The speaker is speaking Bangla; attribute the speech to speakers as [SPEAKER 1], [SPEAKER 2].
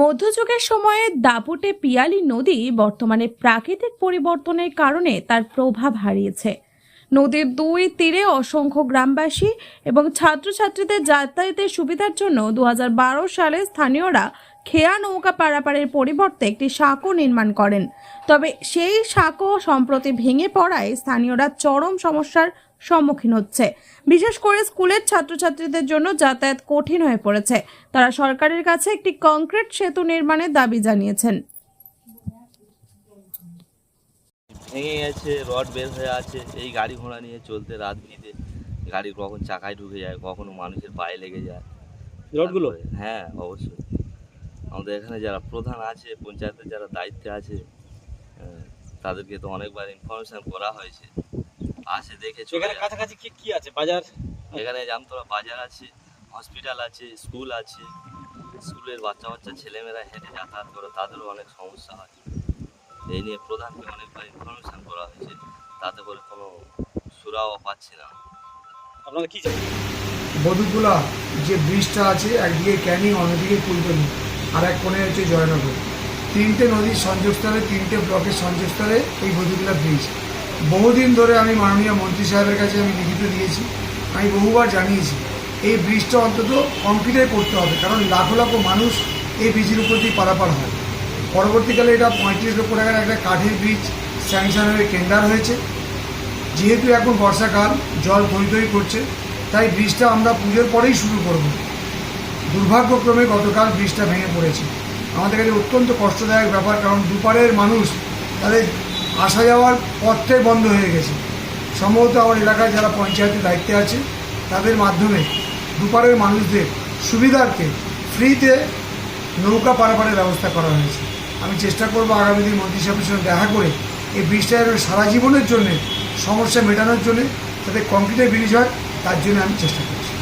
[SPEAKER 1] মধ্যযুগের সময়ে দাপুটে পিয়ালি নদী বর্তমানে প্রাকৃতিক পরিবর্তনের কারণে তার প্রভাব হারিয়েছে। নদীর দুই তীরে অসংখ্য গ্রামবাসী এবং ছাত্রছাত্রীদের যাতায়াতের সুবিধার জন্য দু হাজার বারো সালে স্থানীয়রা খেয়া নৌকা পারাপারের পরিবর্তে একটি সাঁকো নির্মাণ করেন। তবে সেই সাঁকো সম্প্রতি ভেঙে পড়ায় স্থানীয়রা চরম সমস্যার সম্মুখীন হচ্ছে। বিশেষ করে স্কুলের ছাত্রছাত্রীদের জন্য যাতায়াত কঠিন হয়ে পড়েছে। তারা সরকারের কাছে একটি কংক্রিট সেতু নির্মাণের দাবি জানিয়েছেন।
[SPEAKER 2] ভেঙে গেছে রড বের হয়ে আছে এই গাড়ি ঘোড়া নিয়ে চলতে রাত বিতে। গাড়ি কখন চাকায় ঢুকে যায় কখনো মানুষের পায়ে লেগে যায়।
[SPEAKER 3] রডগুলো?
[SPEAKER 2] হ্যাঁ অবশ্যই। আমাদের এখানে যারা প্রধান আছে পঞ্চায়েতের যারা দায়িত্বে আছে তাদেরকে তো অনেকবার ইনফরমেশন করা হয়েছে। আসে দেখে
[SPEAKER 3] এখানে কাছাকাছি কি কি আছে? বাজার?
[SPEAKER 2] এখানে জামতলা বাজার আছে হসপিটাল আছে স্কুল আছে। স্কুলের বাচ্চা বাচ্চা ছেলেমেয়েরা হেঁটে যাতায়াত করে তাদেরও অনেক সমস্যা হয়। এই নিয়ে প্রধানকে অনেকবার ইনফরমেশন করা হয়েছে তাতে করে কোনো সুরাও পাচ্ছি না।
[SPEAKER 3] আপনারা কি চাই
[SPEAKER 4] বধুগুলা যে ব্রিজটা আছে একদিকে ক্যানিং অন্যদিকে কুলতলি আর এক কোণে হচ্ছে জয়নগর। তিনটে নদীর সংযোগস্থলে তিনটে ব্লকের সংযোগস্থলে এই বধুগুলা ব্রিজ। বহুদিন ধরে আমি মাননীয় মন্ত্রী সাহেবের কাছে আমি লিখিত দিয়েছি, আমি বহুবার জানিয়েছি, এই ব্রিজটা অন্তত কংক্রিটে করতে হবে, কারণ লাখো লাখো মানুষ এই ব্রিজের উপর দিয়ে পারাপার হয়। পরবর্তীকালে এটা পঁয়ত্রিশ লক্ষ টাকার একটা কাঠের ব্রিজ স্যাংশন হয়ে টেন্ডার হয়েছে। যেহেতু এখন বর্ষাকাল, জল থই থই করছে, তাই ব্রিজটা আমরা পুজোর পরেই শুরু করব। দুর্ভাগ্যক্রমে গতকাল ব্রিজটা ভেঙে পড়েছে। আমাদের কাছে অত্যন্ত কষ্টদায়ক ব্যাপার, কারণ দুপারের মানুষ তাদের আসা যাওয়ার পথটাই বন্ধ হয়ে গেছে। সম্ভবত আমার এলাকায় যারা পঞ্চায়েতের দায়িত্বে আছে, তাদের মাধ্যমে দুপারের মানুষদের সুবিধার্থে ফ্রিতে নৌকা পারাপারের ব্যবস্থা করা হয়েছে। আমি চেষ্টা করব আগামী দিন মন্ত্রী সাহেবের সঙ্গে দেখা করে এই ব্রিজটা সারা জীবনের জন্যে, সমস্যা মেটানোর জন্য, যাতে কংক্রিটের ব্রিজ হয়, তার জন্য আমি চেষ্টা করছি।